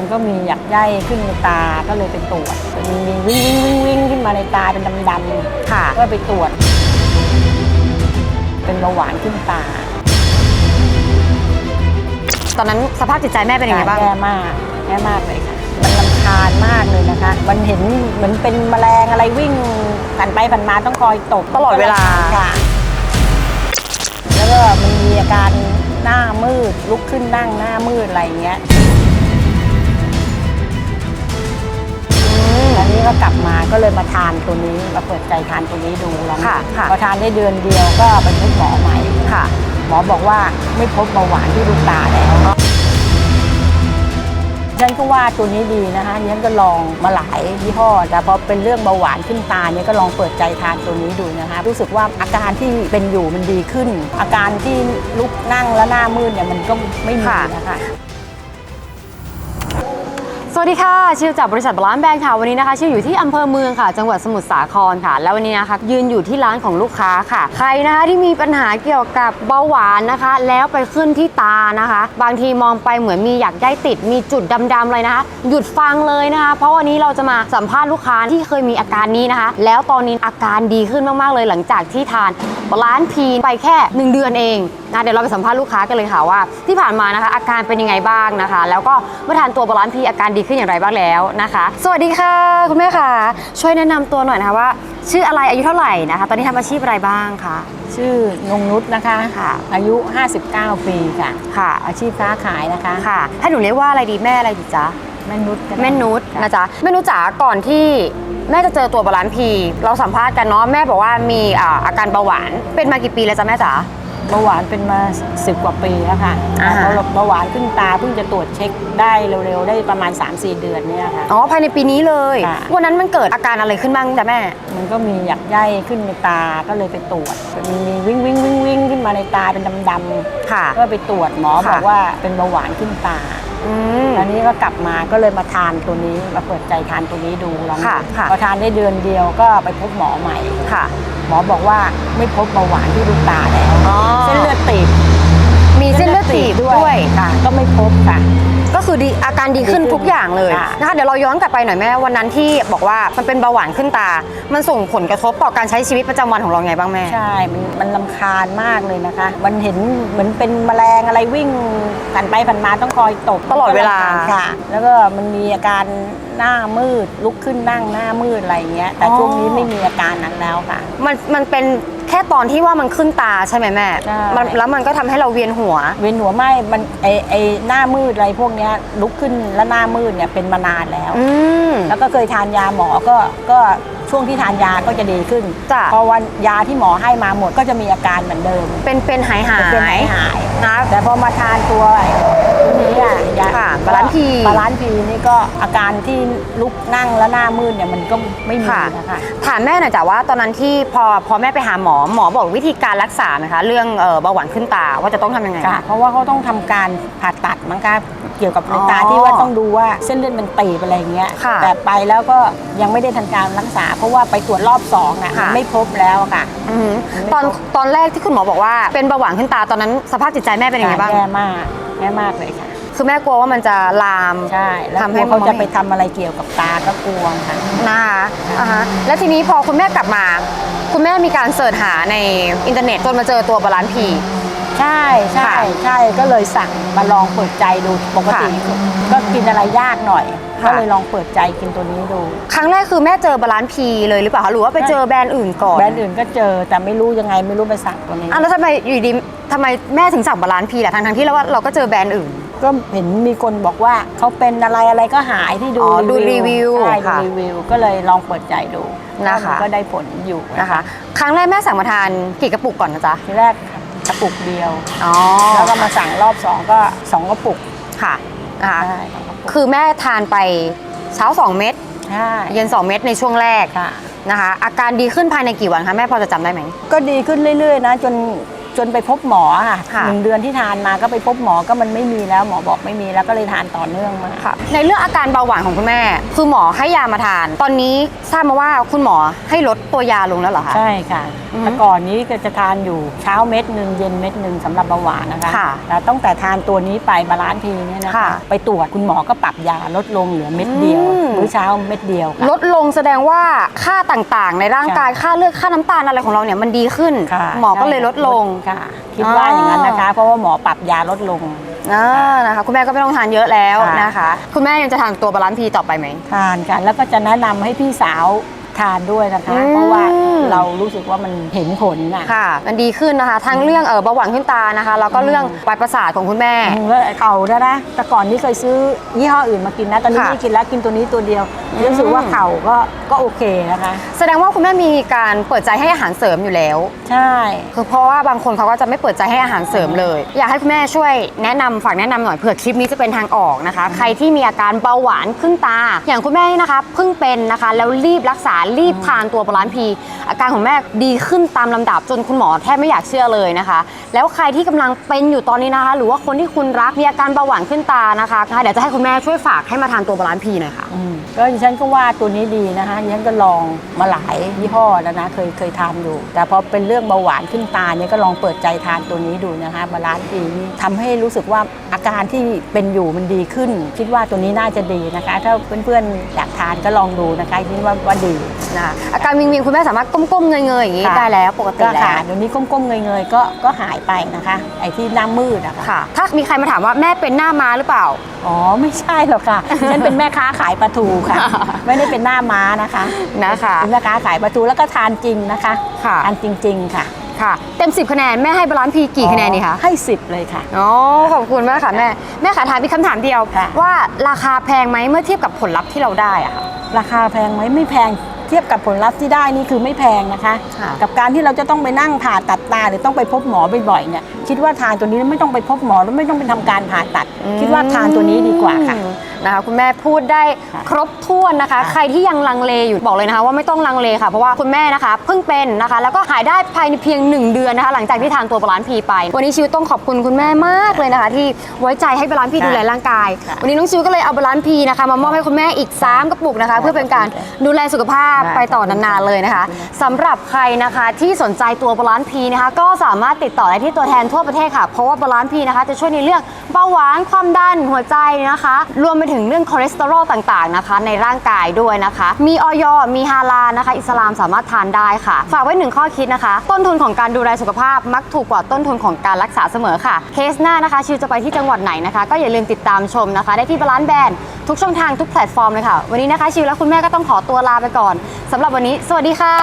มันก็มีหยักใยขึ้นในตาก็เลยไปตรวจมันมีวิ่งวิ่งวิ่งวิ่งขึ้นมาในตาเป็นดำๆค่ะ ก็ไปตรวจ เป็นเบาหวานขึ้นตาตอนนั้นสภาพจิตใจแม่เป็นยังไงบ้างแย่มากแย่มากเลยค่ะ มันลำคาญมากเลยนะคะ มันเห็นเหมือนเป็นแมลงอะไรวิ่งผ่านไปผ่านมาต้องคอยตบตลอดเวลาค่ะ แล้วก็มันมีอาการหน้ามืดลุกขึ้นนั่งหน้ามืดอะไรอย่างเงี้ย ก็กลับมาก็เลยมาทานตัวนี้มาเปิดใจทานตัวนี้ดูลองค่ะค่ะ พอทานได้เดือนเดียวก็ไปพบหมอใหม่ค่ะ หมอบอกว่าไม่พบเบาหวานที่ลูกตาแล้วฉันก็ว่าตัวนี้ดีนะคะฉันก็ลองมาหลายยี่ห้อ แต่พอเป็นเรื่องเบาหวานขึ้นตาเนี่ยก็ลองเปิดใจทานตัวนี้ดูนะคะ รู้สึกว่าอาการที่เป็นอยู่มันดีขึ้น อาการที่ลุกนั่งแล้วหน้ามืดเนี่ยมันก็ไม่มีค่ะนะคะส วัสดีค่ะ ชื่อจากบริษัทบาลานแบงค์ค่ะ วันนี้นะคะ ชื่ออยู่ที่อำเภอเมืองค่ะ จังหวัดสมุทรสาครค่ะ แล้ววันนี้นะคะ ยืนอยู่ที่ร้านของลูกค้าค่ะ ใครนะคะที่มีปัญหาเกี่ยวกับเบาหวานนะคะ แล้วไปขึ้นที่ตานะคะ บางทีมองไปเหมือนมีอยากได้ติด มีจุดดำๆเลยนะคะ หยุดฟังเลยนะคะ เพราะวันนี้เราจะมาสัมภาษณ์ลูกค้าที่เคยมีอาการนี้นะคะ แล้วตอนนี้อาการดีขึ้นมากๆเลยหลังจากที่ทานบาลานพีไปแค่ 1 เดือนเองนะเดี๋ยวเราไปสัมภาษณ์ลูกค้ากันเลยค่ะว่า ที่ผ่านมานะคะ อาการเป็นยังไงบ้างนะคะ แล้วก็เมื่อทานตัวบาลานพีอาการดีขึ้นอย่างไรบ้างแล้วนะคะ สวัสดีค่ะ คุณแม่ค่ะ ช่วยแนะนำตัวหน่อยนะคะว่า ชื่ออะไรอายุเท่าไหร่นะคะ ตอนนี้ทำอาชีพอะไรบ้างคะชื่อนงนุชนะคะค่ะ อายุ 59 ปีค่ะ ค่ะ อาชีพค้าขายนะคะค่ะให้หนูเรียกว่าอะไรดีแม่อะไรดีจ๊ะแม่นุชก็ได้แม่นุชค่ะนะจ๊ะแม่นุชจ๋าก่อนที่แม่จะเจอตัวบาลานซ์พี เราสัมภาษณ์กันเนาะแม่บอกว่ามีอ่าอาการเบาหวานเป็นมากี่ปีแล้วจ๊ะแม่จ๋า เบาหวานเป็นมาสิบกว่าปีแล้วค่ะอ่าฮะเพราะเบาหวานขึ้นตาเพิ่งจะตรวจเช็คได้เร็วๆ ได้ประมาณ 3-4 เดือนเนี่ยค่ะ อ๋อภายในปีนี้เลย ค่ะ วันนั้นมันเกิดอาการอะไรขึ้นบ้างจ๊ะแม่ มันก็มีหยักใยขึ้นในตาก็เลยไปตรวจมันมีวิ่งวิ่งวิ่งวิ่งขึ้นมาในตาเป็นดำค่ะ ๆก็ไปตรวจหมอค่ะบอกว่าเป็นเบาหวานขึ้นตาอืมอันนี้ก็กลับมาก็เลยมาทานตัวนี้มาเปิดใจทานตัวนี้ดูลองค่ะค่ะ พอทานได้เดือนเดียวก็ไปพบหมอใหม่ ค่ะ หมอบอกว่าไม่พบเบาหวานที่ลูกตาแล้วอ๋อ เส้นเลือดตีบ มีเส้นเลือดตีบด้วยค่ะ ก็ไม่พบค่ะ ก็ คือดีอาการดีขึ้นดีขึ้นทุกอย่างเลยค่ะนะคะเดี๋ยวเราย้อนกลับไปหน่อยแม่วันนั้นที่บอกว่ามันเป็นเบาหวานขึ้นตา มันส่งผลกระทบต่อการใช้ชีวิตประจำวันของเราไงบ้างแม่ใช่มันมันลำคาญมากเลยนะคะ มันเห็นเหมือนเป็นแมลงอะไรวิ่งผ่านไปผ่านมาต้องคอยตบตลอดเวลาก็รำคญค่ะ แล้วก็มันมีอาการหน้ามืดลุกขึ้นนั่งหน้ามืดอะไรอย่างเงี้ยแต่ช่วงนี้ไม่มีอาการนั้นแล้วค่ะ มันมันเป็นแค่ตอนที่ว่ามันขึ้นตาใช่ไหมแม่ใช่มันแล้วมันก็ทำให้เราเวียนหัว เวียนหัวไหมมันไอไอหน้ามืดอะไรพวกเนี้ยลุกขึ้นแล้วหน้ามืดเนี่ยเป็นมานานแล้ว อืม แล้วก็เคยทานยาหมอก็ก็ช่วงที่ทานยาก็จะดีขึ้น จ้ะ พอวันยาที่หมอให้มาหมดก็จะมีอาการเหมือนเดิมเป็นเป็นหายหายเป็นหายหายนะแต่พอมาทานตัวนี้อะยาค่ะบาลานซ์พีบาลานซ์พีนี่ก็อาการที่ลุกนั่งแล้วหน้ามืดเนี่ยมันก็ไม่มีค่ะ นะคะ ถามแม่หน่อยจ้ะว่าตอนนั้นที่พอพอแม่ไปหาหมอหมอบอกวิธีการรักษาไหมคะ เรื่องเอ่อเบาหวานขึ้นตาว่าจะต้องทำยังไง ค่ะเพราะว่าเขาต้องทำการผ่าตัดมั้งคะ เกี่ยวกับในตาอ๋อที่ว่าต้องดูว่าเส้นเลือดมันตีบอะไรอย่างเงี้ยค่ะแต่ไปแล้วก็ยังไม่ได้ทันการรักษา เพราะว่าไปตรวจรอบสองน่ะค่ะมันไม่พบแล้วอะค่ะอือหือไม่ตอนพบตอนแรกที่คุณหมอบอกว่าเป็นเบาหวานขึ้นตาตอนนั้นสภาพจิตใจแม่เป็นยังไงบ้างแย่มากแย่มากเลยค่ะคือแม่กลัวว่ามันจะลามใช่แล้วทำกให้ลัวเขามองไม่จะไปทำอะไรเกี่ยวกับตาก็กลัวค่ะนะคะอ่าฮะแล้วทีนี้พอคุณแม่กลับมา คุณแม่มีการเสิร์ชหาในอินเทอร์เน็ตจนมาเจอตัวบาลานซ์พี ใช่ใช่ค่ะใช่ก็เลยสั่งมาลองเปิดใจดูปกติก็กินอะไรยากหน่อยค่ะ ก็เลยลองเปิดใจกินตัวนี้ดู ครั้งแรกคือแม่เจอบาลานซ์พีเลยหรือเปล่าคะหรือว่าไปเจอแบรนด์อื่นก่อนแบรนด์อื่นก็เจอแต่ไม่รู้ยังไงไม่รู้ไปสั่งตัวนี้อะแล้วทำไมอยู่ดีทำไมแม่ถึงสั่งบาลานซ์พีล่ะทั้งทั้งๆที่เราว่าเราก็เจอแบรนด์อื่น ก็เห็นมีคนบอกว่าเขาเป็นอะไรอะไรก็หายที่ดูอ๋อดูรีวิวใช่ดูค่ะรีวิวก็เลยลองเปิดใจดูนะคะมัก็ได้ผลอยู่นะคะ ครั้งแรกแม่สั่งมาทานกี่กระปุกก่อนนะจ๊ะทีแรก กระปุกเดียว อ๋อแล้วก็มาสั่งรอบสองก็สองกระปุกค่ะนะคะใช่สองกระปุกคือแม่ทานไปเช้า 2 เม็ดใช่เย็น 2 เม็ดในช่วงแรกค่ะ นะคะ อาการดีขึ้นภายในกี่วันคะแม่พอจะจำได้ไหม ก็ดีขึ้นเรื่อยๆนะ จน จนไปพบหมอค่ะค่ะหนึ่งเดือนที่ทานมาก็ไปพบหมอก็มันไม่มีแล้วหมอบอกไม่มีแล้วก็เลยทานต่อเนื่องมาค่ะ ในเรื่องอาการเบาหวานของคุณแม่ คือหมอให้ยามาทาน ตอนนี้ทราบมาว่าคุณหมอให้ลดตัวยาลงแล้วเหรอคะ ใช่ค่ะอือฮึแต่ก่อนนี้ก็จะทานอยู่เช้าเม็ดหนึ่งเย็นเม็ดหนึ่งสำหรับเบาหวานนะคะค่ะแต่ตั้งแต่ทานตัวนี้ไปบาลานซ์ทีเนี่ยนะคะ ค่ะ ไปตรวจคุณหมอก็ปรับยาลดลงเหลือเม็ดเดียวอืมมื้อเช้าเม็ดเดียวค่ะ ลดลงแสดงว่าค่าต่างๆ ในร่างกายค่าเลือดค่าน้ำตาลอะไรของเราเนี่ยมันดีขึ้น ค่ะหมอก็เลยลดลงค่ะ คิดว่าอย่างนั้นนะคะ เพราะว่าหมอปรับยาลดลง อ่านะคะ คุณแม่ก็ไม่ต้องทานเยอะแล้วค่ะ นะคะ คุณแม่ยังจะทานตัวบาลานซ์พีต่อไปไหม ทานกันแล้วก็จะแนะนำให้พี่สาวทานด้วยนะคะ อืม เพราะว่าเรารู้สึกว่ามันเห็นผลน่ะ ค่ะ มันดีขึ้นนะคะ ทั้งเรื่องเออเบาหวานขึ้นตานะคะ แล้วก็เรื่องปลายประสาทของคุณแม่อืมแล้วเข่าด้วยนะแต่ก่อนนี้เคยซื้อยี่ห้ออื่นมากินนะ ตอนนี้ค่ะไม่ได้กินแล้วกินตัวนี้ตัวเดียวรู้สึกว่าเข่าก็ ก็โอเคนะคะ แสดงว่าคุณแม่มีการเปิดใจให้อาหารเสริมอยู่แล้ว ใช่ คือเพราะว่าบางคนเขาก็จะไม่เปิดใจให้อาหารเสริมเลย อยากให้คุณแม่ช่วยแนะนำฝากแนะนำหน่อยเผื่อคลิปนี้จะเป็นทางออกนะคะ ใครที่มีอาการเบาหวานขึ้นตา อย่างคุณแม่นี่นะคะเพิ่งเป็นนะคะ แล้วรีบรักษารีบทานตัวบาลานซ์พี อาการของแม่ดีขึ้นตามลำดับจนคุณหมอแทบไม่อยากเชื่อเลยนะคะ แล้วใครที่กำลังเป็นอยู่ตอนนี้นะคะ หรือว่าคนที่คุณรักมีอาการเบาหวานขึ้นตานะคะเดี๋ยวจะให้คุณแม่ช่วยฝากให้มาทานตัวบาลานซ์พีหน่อยค่ะ อืมก็ดิฉันก็ว่าตัวนี้ดีนะคะดิฉันก็ลองมาหลายยี่ห้อแล้วนะเคยเคยทานอยู่ แต่พอเป็นเรื่องเบาหวานขึ้นตาเนี่ยก็ลองเปิดใจทานตัวนี้ดูนะคะบาลานซ์ดีนี่ทำให้รู้สึกว่าอาการที่เป็นอยู่มันดีขึ้น คิดว่าตัวนี้น่าจะดีนะคะ ถ้าเพื่อนๆอยากทานก็ลองดูนะคะคิดว่าว่าดีนะคะอาการวิงเวียนคุณแม่สามารถก้มๆเงยๆอย่างนี้ค่ะได้แล้วปกติก็แล้หายวเดี๋ยวนี้ก้มๆเงยๆก็ก็หายไปนะคะ ไอ้ที่หน้ามืดอะค่ะค่ะ ถ้ามีใครมาถามว่าแม่เป็นหน้าม้าหรือเปล่าอ๋อไม่ใช่หรอกค่ะฉันเป็นแม่ค้าขายปลาทูค่ะ ไม่ได้เป็นหน้าม้านะคะนะคะเป็นแม่ค้าขายปลาทูแล้วก็ทานจริงนะคะค่ะ ทานจริง ๆ ค่ะค่ะ เต็ม 10 คะแนน แม่ให้บาลานซ์พีกี่คะแนนดีคะให้สิบเลยค่ะอ๋อขอบคุณมากค่ะแม่ แม่ขาถามอีกคำถามเดียว ค่ะ ว่าราคาแพงไหมเมื่อเทียบกับผลลัพธ์ที่เราได้อะค่ะ ราคาแพงไหมไม่แพงเทียบกับผลลัพธ์ที่ได้นี่คือไม่แพงนะคะ ค่ะ กับการที่เราจะต้องไปนั่งผ่าตัดตาหรือต้องไปพบหมอบ่อยๆเนี่ยคิดว่าทานตัวนี้ไม่ต้องไปพบหมอแล้วไม่ต้องไปทำการผ่าตัด คิดว่าทานตัวนี้ดีกว่าค่ะ อืม นะคะคุณแม่พูดได้ค่ะครบถ้วนนะคะค่ะใครที่ยังลังเลอยู่บอกเลยนะคะ ว่าไม่ต้องลังเลค่ะ เพราะว่าคุณแม่นะคะเพิ่งเป็นนะคะ แล้วก็หายได้ภายในเพียง 1 เดือนนะคะ หลังจากที่ทานตัวบาลานซ์พีไป วันนี้ชิวต้องขอบคุณคุณแม่มากเลยนะคะ ที่ไว้ใจให้บาลานซ์พีค่ะดูแลร่างกายค่ะวันนี้น้องชิวก็เลยเอาบาลานซ์พีนะคะมามอบให้คุณแม่อีก 3กระปุกนะคะ เพื่อเป็นการดูแลสุขภาพค่ะไปต่อนานๆเลยนะคะสำหรับใครนะคะที่สนใจตัวบาลานซ์พีนะคะ ก็สามารถติดต่อได้ที่ตัวแทนทั่วประเทศค่ะเพราะว่าบาลานซ์พีนะคะจะช่วยในเรื่องเบาหวานความดันหัวใจนะคะ รวมไปถึงเรื่องคอเลสเตอรอลต่างๆนะคะ ในร่างกายด้วยนะคะ มีออยมีฮาลานะคะ อิสลามสามารถทานได้ค่ะ ฝากไว้หนึ่งข้อคิดนะคะ ต้นทุนของการดูแลสุขภาพมักถูกกว่าต้นทุนของการรักษาเสมอค่ะ เคสหน้านะคะ ชิวจะไปที่จังหวัดไหนนะคะ ก็อย่าลืมติดตามชมนะคะ ได้ที่บาลานซ์แบนทุกช่องทางทุกแพลตฟอร์มเลยค่ะ วันนี้นะคะชิวและคุณแม่ก็ต้องขอตัวลาไปก่อนสำหรับวันนี้ สวัสดีค่ะ